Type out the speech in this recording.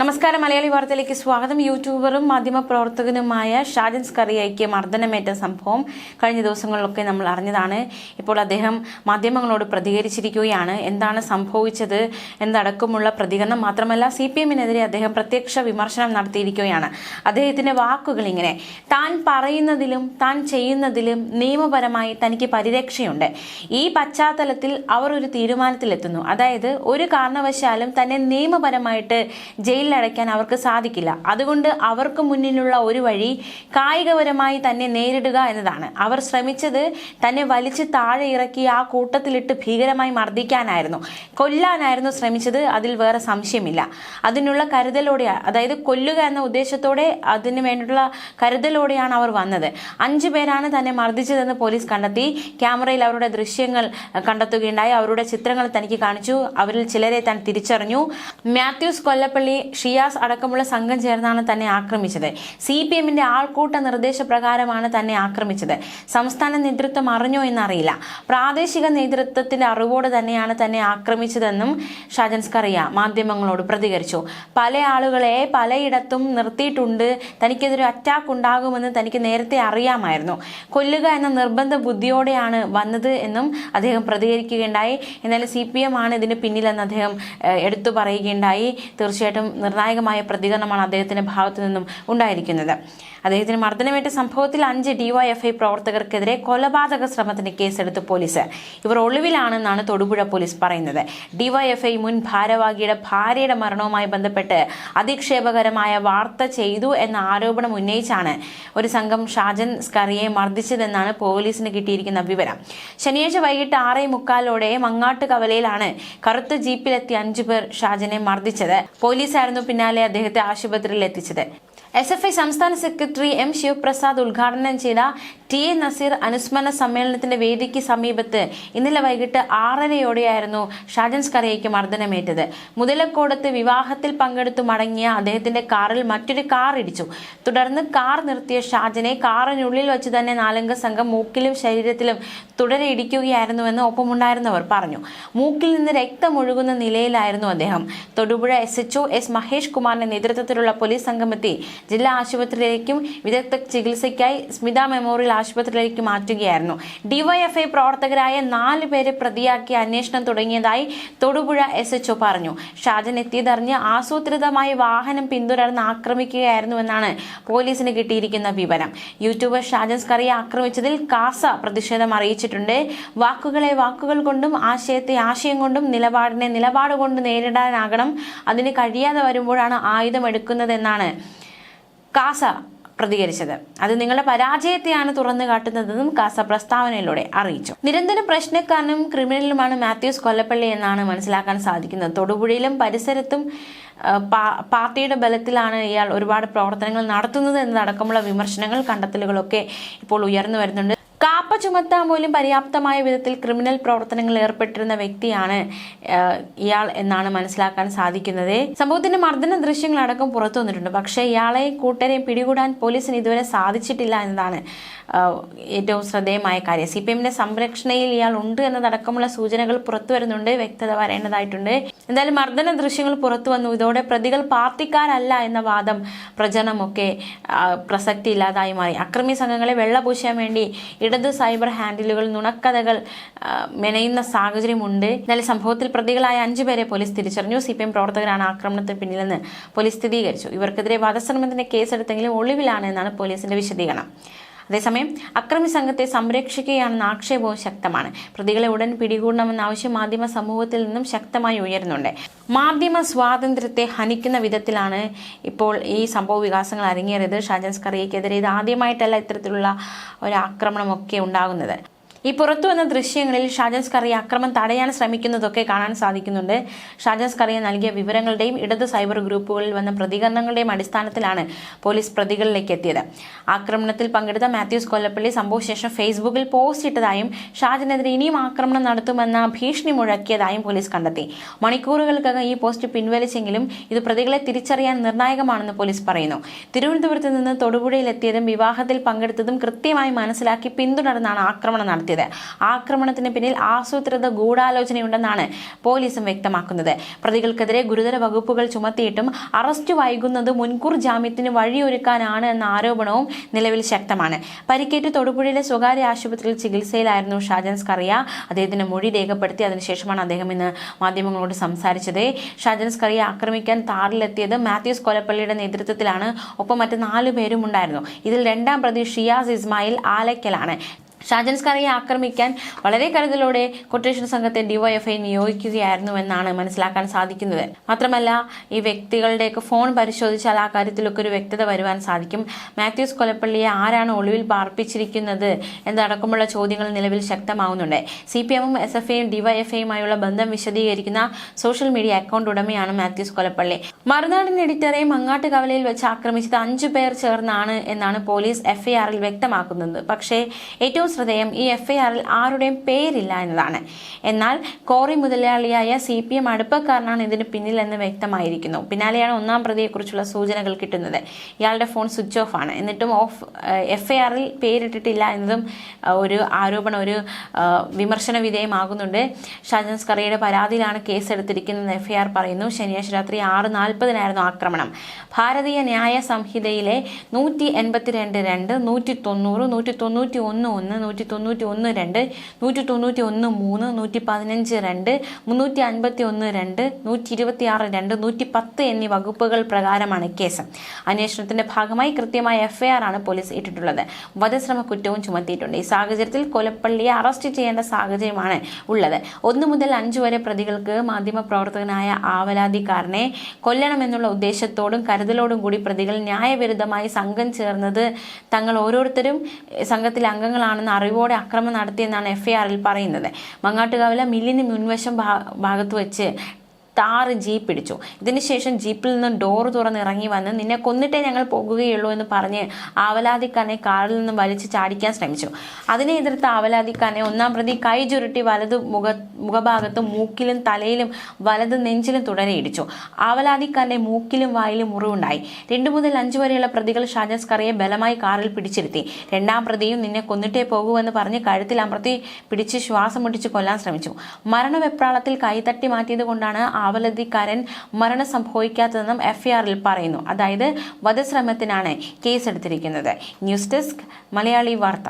നമസ്കാരം. മലയാളി വാർത്തയിലേക്ക് സ്വാഗതം. യൂട്യൂബറും മാധ്യമപ്രവർത്തകനുമായ ഷാജൻ സ്കറിയയ്ക്ക് മർദ്ദനമേറ്റ സംഭവം കഴിഞ്ഞ ദിവസങ്ങളിലൊക്കെ നമ്മൾ അറിഞ്ഞതാണ്. ഇപ്പോൾ അദ്ദേഹം മാധ്യമങ്ങളോട് പ്രതികരിച്ചിരിക്കുകയാണ്. എന്താണ് സംഭവിച്ചത്? എന്നടക്കമുള്ള പ്രതികരണം? മാത്രമല്ല സി പി എമ്മിനെതിരെ അദ്ദേഹം പ്രത്യക്ഷ വിമർശനം നടത്തിയിരിക്കുകയാണ്. അദ്ദേഹത്തിന്റെ വാക്കുകൾ ഇങ്ങനെ താൻ പറയുന്നതിലും താൻ ചെയ്യുന്നതിലും നിയമപരമായി തനിക്ക് പരിരക്ഷയുണ്ട്. ഈ പശ്ചാത്തലത്തിൽ അവർ ഒരു തീരുമാനത്തിലെത്തുന്നു. അതായത് ഒരു കാരണവശാലും തന്നെ നിയമപരമായിട്ട് ജയിലിലടയ്ക്കാൻ അവർക്ക് സാധിക്കില്ല. അതുകൊണ്ട് അവർക്ക് മുന്നിലുള്ള ഒരു വഴി കായികപരമായി തന്നെ നേരിടുക എന്നതാണ്. അവർ ശ്രമിച്ചത് തന്നെ വലിച്ചു താഴെ ഇറക്കി ആ കൂട്ടത്തിലിട്ട് ഭീകരമായി മർദ്ദിക്കാനായിരുന്നു. കൊല്ലാനായിരുന്നു ശ്രമിച്ചത് അതിൽ വേറെ സംശയമില്ല. അതിനുള്ള കരുതലോടെ അതായത് കൊല്ലുക എന്ന ഉദ്ദേശത്തോടെ അതിന് വേണ്ടിയിട്ടുള്ള കരുതലോടെയാണ് അവർ വന്നത്. അഞ്ചു പേരാണ് തന്നെ മർദ്ദിച്ചതെന്ന് പോലീസ് കണ്ടെത്തി. ക്യാമറയിൽ അവരുടെ ദൃശ്യങ്ങൾ കണ്ടെത്തുകയുണ്ടായി. അവരുടെ ചിത്രങ്ങൾ തനിക്ക് കാണിച്ചു. അവരിൽ ചിലരെ താൻ തിരിച്ചറിഞ്ഞു. മാത്യൂസ് കൊല്ലപ്പള്ളി ഷിയാസ് അടക്കമുള്ള സംഘം ചേർന്നാണ് തന്നെ ആക്രമിച്ചത്. സി പി എമ്മിന്റെ ആൾക്കൂട്ട നിർദ്ദേശപ്രകാരമാണ് തന്നെ ആക്രമിച്ചത്. സംസ്ഥാന നേതൃത്വം അറിഞ്ഞോ എന്നറിയില്ല. പ്രാദേശിക നേതൃത്വത്തിന്റെ അറിവോട് തന്നെയാണ് തന്നെ ആക്രമിച്ചതെന്നും ഷാജൻ സ്കറിയ മാധ്യമങ്ങളോട് പ്രതികരിച്ചു. പല ആളുകളെ പലയിടത്തും നിർത്തിയിട്ടുണ്ട്. തനിക്കെതിരെ അറ്റാക്ക് ഉണ്ടാകുമെന്ന് തനിക്ക് നേരത്തെ അറിയാമായിരുന്നു. കൊല്ലുക എന്ന നിർബന്ധ ബുദ്ധിയോടെയാണ് വന്നത് എന്നും അദ്ദേഹം പ്രതികരിക്കുകയുണ്ടായി. എന്നാലും സി പി എം ആണ് ഇതിന് പിന്നിലെന്ന് അദ്ദേഹം എടുത്തു പറയുകയുണ്ടായി. തീർച്ചയായിട്ടും നിർണായകമായ പ്രതികരണമാണ് അദ്ദേഹത്തിന്റെ ഭാഗത്തു നിന്നും ഉണ്ടായിരിക്കുന്നത്. അദ്ദേഹത്തിന് മർദ്ദനമേറ്റ സംഭവത്തിൽ അഞ്ച് ഡിവൈഎഫ്ഐ പ്രവർത്തകർക്കെതിരെ കൊലപാതക ശ്രമത്തിന് കേസെടുത്ത് പോലീസ്. ഇവർ ഒളിവിലാണെന്നാണ് തൊടുപുഴ പോലീസ് പറയുന്നത്. ഡിവൈഎഫ്ഐ മുൻ ഭാരവാഹിയുടെ ഭാര്യയുടെ മരണവുമായി ബന്ധപ്പെട്ട് അധിക്ഷേപകരമായ വാർത്ത ചെയ്തു എന്ന ആരോപണം ഉന്നയിച്ചാണ് ഒരു സംഘം ഷാജൻ സ്കറിയെ മർദ്ദിച്ചതെന്നാണ് പോലീസിന് കിട്ടിയിരിക്കുന്ന വിവരം. ശനിയാഴ്ച വൈകിട്ട് ആറേ മുക്കാലോടെ മങ്ങാട്ട് കവലയിലാണ് കറുത്ത ജീപ്പിലെത്തിയ അഞ്ചു പേർ ഷാജനെ മർദ്ദിച്ചത്. പോലീസായിരുന്നു പിന്നാലെ അദ്ദേഹത്തെ ആശുപത്രിയിൽ എത്തിച്ചത് എസ് എഫ് ഐ സംസ്ഥാന സെക്രട്ടറി എം ശിവപ്രസാദ് ഉദ്ഘാടനം ചെയ്ത ടി എ നസീർ അനുസ്മരണ സമ്മേളനത്തിന്റെ വേദിക്ക് സമീപത്ത് ഇന്നലെ വൈകിട്ട് ആറരയോടെയായിരുന്നു ഷാജൻസ് സ്കറിയയ്ക്ക് മർദ്ദനമേറ്റത്. മുതലക്കോടത്ത് വിവാഹത്തിൽ പങ്കെടുത്തു മടങ്ങിയ അദ്ദേഹത്തിന്റെ കാറിൽ മറ്റൊരു കാർ ഇടിച്ചു. തുടർന്ന് കാർ നിർത്തിയ ഷാജനെ കാറിനുള്ളിൽ വെച്ച് തന്നെ നാലംഗ സംഘം മൂക്കിലും ശരീരത്തിലും തുടരെ ഇടിക്കുകയായിരുന്നുവെന്ന് ഒപ്പമുണ്ടായിരുന്നവർ പറഞ്ഞു. മൂക്കിൽ നിന്ന് രക്തമൊഴുകുന്ന നിലയിലായിരുന്നു അദ്ദേഹം. Thodupuzha S HO S Mahesh കുമാറിന്റെ നേതൃത്വത്തിലുള്ള പോലീസ് സംഘമെത്തി ജില്ലാ ആശുപത്രിയിലേക്കും വിദഗ്ധ ചികിത്സയ്ക്കായി സ്മിത മെമ്മോറിയൽ ആശുപത്രിയിലേക്ക് മാറ്റുകയായിരുന്നു. ഡിവൈഎഫ്ഐ പ്രവർത്തകരായ നാല് പേരെ പ്രതിയാക്കി അന്വേഷണം തുടങ്ങിയതായി തൊടുപുഴ എസ് എച്ച്ഒ പറഞ്ഞു. ഷാജൻ എത്തിയതറിഞ്ഞ് ആസൂത്രിതമായി വാഹനം പിന്തുടർന്ന് ആക്രമിക്കുകയായിരുന്നുവെന്നാണ് പോലീസിന് കിട്ടിയിരിക്കുന്ന വിവരം. യൂട്യൂബർ ഷാജൻ സ്കറിയെ ആക്രമിച്ചതിൽ കാസ പ്രതിഷേധം അറിയിച്ചിട്ടുണ്ട്. വാക്കുകളെ വാക്കുകൾ കൊണ്ടും ആശയത്തെ ആശയം കൊണ്ടും നിലപാടിനെ നിലപാട് കൊണ്ട് നേരിടാനാകണം. അതിന് കഴിയാതെ വരുമ്പോഴാണ് ആയുധം എടുക്കുന്നതെന്നാണ് കാസ പ്രതികരിച്ചത്. അത് നിങ്ങളുടെ പരാജയത്തെയാണ് തുറന്നു കാട്ടുന്നതെന്നും കാസ പ്രസ്താവനയിലൂടെ അറിയിച്ചു. നിരന്തര പ്രശ്നക്കാരനും ക്രിമിനലുമാണ് മാത്യൂസ് കൊല്ലപ്പള്ളി എന്നാണ് മനസ്സിലാക്കാൻ സാധിക്കുന്നത്. തൊടുപുഴയിലും പരിസരത്തും പാർട്ടിയുടെ ബലത്തിലാണ് ഇയാൾ ഒരുപാട് പ്രവർത്തനങ്ങൾ നടത്തുന്നത് എന്നതടക്കമുള്ള വിമർശനങ്ങൾ കണ്ടെത്തലുകളൊക്കെ ഇപ്പോൾ ഉയർന്നു വരുന്നുണ്ട്. കാപ്പ ചുമത്താൻ പോലും പര്യാപ്തമായ വിധത്തിൽ ക്രിമിനൽ പ്രവർത്തനങ്ങളിൽ ഏർപ്പെട്ടിരുന്ന വ്യക്തിയാണ് ഇയാൾ എന്നാണ് മനസ്സിലാക്കാൻ സാധിക്കുന്നത്. സംഭവത്തിന്റെ മർദ്ദന ദൃശ്യങ്ങളടക്കം പുറത്തു വന്നിട്ടുണ്ട്. പക്ഷേ ഇയാളെ കൂട്ടരെയും പിടികൂടാൻ പോലീസിന് ഇതുവരെ സാധിച്ചിട്ടില്ല എന്നതാണ് ഏറ്റവും ശ്രദ്ധേയമായ കാര്യം. സി പി എമ്മിന്റെ സംരക്ഷണയിൽ ഇയാൾ ഉണ്ട് എന്നതടക്കമുള്ള സൂചനകൾ പുറത്തു വരുന്നുണ്ട് വ്യക്തത വരേണ്ടതായിട്ടുണ്ട്. എന്തായാലും മർദ്ദന ദൃശ്യങ്ങൾ പുറത്തു വന്നു. ഇതോടെ പ്രതികൾ പാർട്ടിക്കാരല്ല എന്ന വാദം പ്രചരണമൊക്കെ പ്രസക്തി ഇല്ലാതായി മാറി. അക്രമി സംഘങ്ങളെ വെള്ളപൂശാൻ വേണ്ടി ഇടത് സൈബർ ഹാൻഡിലുകൾ നുണക്കഥകൾ മെനയുന്ന സാഹചര്യമുണ്ട്. എന്നാൽ സംഭവത്തിൽ പ്രതികളായ അഞ്ചു പേരെ പോലീസ് തിരിച്ചറിഞ്ഞു. സി പി എം പ്രവർത്തകരാണ് ആക്രമണത്തിന് പിന്നിലെന്ന് പോലീസ് സ്ഥിരീകരിച്ചു. ഇവർക്കെതിരെ വധശ്രമത്തിന്റെ കേസെടുത്തെങ്കിലും ഒളിവിലാണ് എന്നാണ് പോലീസിന്റെ വിശദീകരണം. അതേസമയം അക്രമി സംഘത്തെ സംരക്ഷിക്കുകയാണെന്ന ആക്ഷേപവും ശക്തമാണ്. പ്രതികളെ ഉടൻ പിടികൂടണമെന്ന ആവശ്യം മാധ്യമ സമൂഹത്തിൽ നിന്നും ശക്തമായി ഉയരുന്നുണ്ട്. മാധ്യമ സ്വാതന്ത്ര്യത്തെ ഹനിക്കുന്ന വിധത്തിലാണ് ഇപ്പോൾ ഈ സംഭവ വികാസങ്ങൾ അരങ്ങേറിയത്. ഷാജൻസ് കറിയക്കെതിരെ ഇത് ആദ്യമായിട്ടല്ല ഇത്തരത്തിലുള്ള ഒരു ആക്രമണമൊക്കെ ഉണ്ടാകുന്നത്. ഈ പുറത്തു വന്ന ദൃശ്യങ്ങളിൽ ഷാജൻസ് കറിയ അക്രമം തടയാൻ ശ്രമിക്കുന്നതൊക്കെ കാണാൻ സാധിക്കുന്നുണ്ട്. ഷാജൻസ് കറിയ നൽകിയ വിവരങ്ങളുടെയും ഇടത് സൈബർ ഗ്രൂപ്പുകളിൽ വന്ന പ്രതികരണങ്ങളുടെയും അടിസ്ഥാനത്തിലാണ് പോലീസ് പ്രതികളിലേക്ക് എത്തിയത്. ആക്രമണത്തിൽ പങ്കെടുത്ത മാത്യൂസ് കൊല്ലപ്പള്ളി സംഭവശേഷം ഫേസ്ബുക്കിൽ പോസ്റ്റ് ഇട്ടതായും ഷാജനെതിരെ ഇനിയും ആക്രമണം നടത്തുമെന്ന ഭീഷണി മുഴക്കിയതായും പോലീസ് കണ്ടെത്തി. മണിക്കൂറുകൾക്കകം ഈ പോസ്റ്റ് പിൻവലിച്ചെങ്കിലും ഇത് പ്രതികളെ തിരിച്ചറിയാൻ നിർണായകമാണെന്ന് പോലീസ് പറയുന്നു. തിരുവനന്തപുരത്ത് നിന്ന് തൊടുപുഴയിലെത്തിയതും വിവാഹത്തിൽ പങ്കെടുത്തതും കൃത്യമായി മനസ്സിലാക്കി പിന്തുടർന്നാണ് ആക്രമണം നടത്തിയത്. നടത്തിയത് ആക്രമണത്തിന് പിന്നിൽ ആസൂത്രിത ഗൂഢാലോചനയുണ്ടെന്നാണ് പോലീസും വ്യക്തമാക്കുന്നത്. പ്രതികൾക്കെതിരെ ഗുരുതര വകുപ്പുകൾ ചുമത്തിയിട്ടും അറസ്റ്റ് വൈകുന്നത് മുൻകൂർ ജാമ്യത്തിന് വഴിയൊരുക്കാനാണ് എന്ന ആരോപണവും നിലവിൽ ശക്തമാണ്. പരിക്കേറ്റ് തൊടുപുഴയിലെ സ്വകാര്യ ആശുപത്രിയിൽ ചികിത്സയിലായിരുന്നു ഷാജൻ സ്കറിയ. അദ്ദേഹത്തിന്റെ മൊഴി രേഖപ്പെടുത്തി അതിനുശേഷമാണ് അദ്ദേഹം ഇന്ന് മാധ്യമങ്ങളോട് സംസാരിച്ചത്. ഷാജൻ സ്കറിയ ആക്രമിക്കാൻ താറിലെത്തിയത് മാത്യൂസ് കൊലപ്പള്ളിയുടെ നേതൃത്വത്തിലാണ്. ഒപ്പം മറ്റ് നാലു പേരും ഉണ്ടായിരുന്നു. ഇതിൽ രണ്ടാം പ്രതി ഷിയാസ് ഇസ്മായിൽ ആലക്കലാണ്. ഷാജൻ സ്കറിയെ ആക്രമിക്കാൻ വളരെ കരുതലോടെ കൊട്ടേഷൻ സംഘത്തെ ഡിവൈഎഫ്ഐ നിയോഗിക്കുകയായിരുന്നു എന്നാണ് മനസ്സിലാക്കാൻ സാധിക്കുന്നത്. മാത്രമല്ല ഈ വ്യക്തികളുടെയൊക്കെ ഫോൺ പരിശോധിച്ചാൽ ആ കാര്യത്തിലൊക്കെ ഒരു വ്യക്തത വരുവാൻ സാധിക്കും. മാത്യൂസ് കൊലപ്പള്ളിയെ ആരാണ് ഒളിവിൽ പാർപ്പിച്ചിരിക്കുന്നത് എന്നടക്കമുള്ള ചോദ്യങ്ങൾ നിലവിൽ ശക്തമാവുന്നുണ്ട്. സി പി എമ്മും എസ് എഫ് ഐയും ഡിവൈഎഫ്ഐയുമായുള്ള ബന്ധം വിശദീകരിക്കുന്ന സോഷ്യൽ മീഡിയ അക്കൗണ്ട് ഉടമയാണ് മാത്യൂസ് കൊലപ്പള്ളി. മറുനാടൻ എഡിറ്ററെ മങ്ങാട്ട് കവലയിൽ വെച്ച് ആക്രമിച്ചത് അഞ്ചു പേർ ചേർന്നാണ് എന്നാണ് പോലീസ് എഫ്ഐആറിൽ വ്യക്തമാക്കുന്നത്. പക്ഷേ ഏറ്റവും ശ്രദ്ധേയം ഈ എഫ്ഐആറിൽ ആരുടെയും പേരില്ല എന്നതാണ്. എന്നാൽ കോറി മുതലാളിയായ സി പി എം അടുപ്പക്കാരനാണ് ഇതിന് പിന്നിലെന്ന് വ്യക്തമായിരിക്കുന്നു. പിന്നാലെയാണ് ഒന്നാം പ്രതിയെക്കുറിച്ചുള്ള സൂചനകൾ കിട്ടുന്നത്. ഇയാളുടെ ഫോൺ സ്വിച്ച് ഓഫ് ആണ്. എന്നിട്ടും ഓഫ് എഫ്ഐആറിൽ പേരിട്ടിട്ടില്ല എന്നതും ഒരു ആരോപണം ഒരു വിമർശന വിധേയമാകുന്നുണ്ട്. ഷാജൻ സ്കറിയുടെ പരാതിയിലാണ് കേസ് എടുത്തിരിക്കുന്നത് എഫ്ഐആർ പറയുന്നു. ശനിയാഴ്ച രാത്രി ആറ് നാൽപ്പതിനായിരുന്നു ആക്രമണം. ഭാരതീയ ന്യായ സംഹിതയിലെ നൂറ്റി എൺപത്തിരണ്ട് രണ്ട് നൂറ്റി തൊണ്ണൂറ് നൂറ്റി തൊണ്ണൂറ്റി ഒന്ന് ഒന്ന് നൂറ്റി തൊണ്ണൂറ്റി ഒന്ന് രണ്ട് നൂറ്റി തൊണ്ണൂറ്റി ഒന്ന് മൂന്ന് നൂറ്റി പതിനഞ്ച് രണ്ട് മുന്നൂറ്റി അൻപത്തി ഒന്ന് രണ്ട് നൂറ്റി ഇരുപത്തി ആറ് രണ്ട് നൂറ്റി പത്ത് എന്നീ വകുപ്പുകൾ പ്രകാരമാണ് കേസ്. അന്വേഷണത്തിന്റെ ഭാഗമായി കൃത്യമായ എഫ്ഐആർ ആണ് പോലീസ് ഇട്ടിട്ടുള്ളത്. വധശ്രമ കുറ്റവും ചുമത്തിയിട്ടുണ്ട്. ഈ സാഹചര്യത്തിൽ കൊലപ്പള്ളിയെ അറസ്റ്റ് ചെയ്യേണ്ട സാഹചര്യമാണ് ഉള്ളത്. ഒന്ന് മുതൽ അഞ്ച് വരെ പ്രതികൾക്ക് മാധ്യമപ്രവർത്തകനായ ആവലാതിക്കാരനെ കൊല്ലണമെന്നുള്ള ഉദ്ദേശത്തോടും കരുതലോടും കൂടി പ്രതികൾ ന്യായവിരുദ്ധമായി സംഘം ചേർന്നത് തങ്ങൾ ഓരോരുത്തരും സംഘത്തിലെ അംഗങ്ങളാണെന്ന് അറിവോടെ അക്രമം നടത്തിയെന്നാണ് എഫ്ഐആറിൽ പറയുന്നത്. മങ്ങാട്ടുകാവിലെ മില്ലിന് മുൻവശം ഭാഗത്ത് വെച്ച് താറ് ജീപ്പ് ഇടിച്ചു. ഇതിനുശേഷം ജീപ്പിൽ നിന്ന് ഡോർ തുറന്ന് ഇറങ്ങി വന്ന് നിന്നെ കൊന്നിട്ടേ ഞങ്ങൾ പോകുകയുള്ളൂ എന്ന് പറഞ്ഞ് ആവലാതിക്കാനെ കാറിൽ നിന്ന് വലിച്ച് ചാടിക്കാൻ ശ്രമിച്ചു. അതിനെ എതിർത്ത ആവലാതിക്കാനെ ഒന്നാം പ്രതി കൈ ചുരുട്ടി വലത് മുഖ മുഖഭാഗത്ത് മൂക്കിലും തലയിലും വലത് നെഞ്ചിലും തുടരെ ഇടിച്ചു. ആവലാതിക്കാന്റെ മൂക്കിലും വായിലും മുറിവുണ്ടായി. രണ്ടു മുതൽ അഞ്ചു വരെയുള്ള പ്രതികൾ ഷാജാസ് കറിയെ ബലമായി കാറിൽ പിടിച്ചിരുത്തി. രണ്ടാം പ്രതിയും നിന്നെ കൊന്നിട്ടേ പോകുമെന്ന് പറഞ്ഞ് കഴുത്തിൽ അമർത്തി പിടിച്ച് ശ്വാസം മുട്ടിച്ച് കൊല്ലാൻ ശ്രമിച്ചു. മരണവെപ്രാളത്തിൽ കൈതട്ടി മാറ്റിയത് കൊണ്ടാണ് ആവലതിക്കാരൻ മരണം സംഭവിക്കാത്തതെന്നും എഫ്ഐആറിൽ പറയുന്നു. അതായത് വധശ്രമത്തിനാണ് കേസെടുത്തിരിക്കുന്നത്. ന്യൂസ് ഡെസ്ക് മലയാളി വാർത്ത.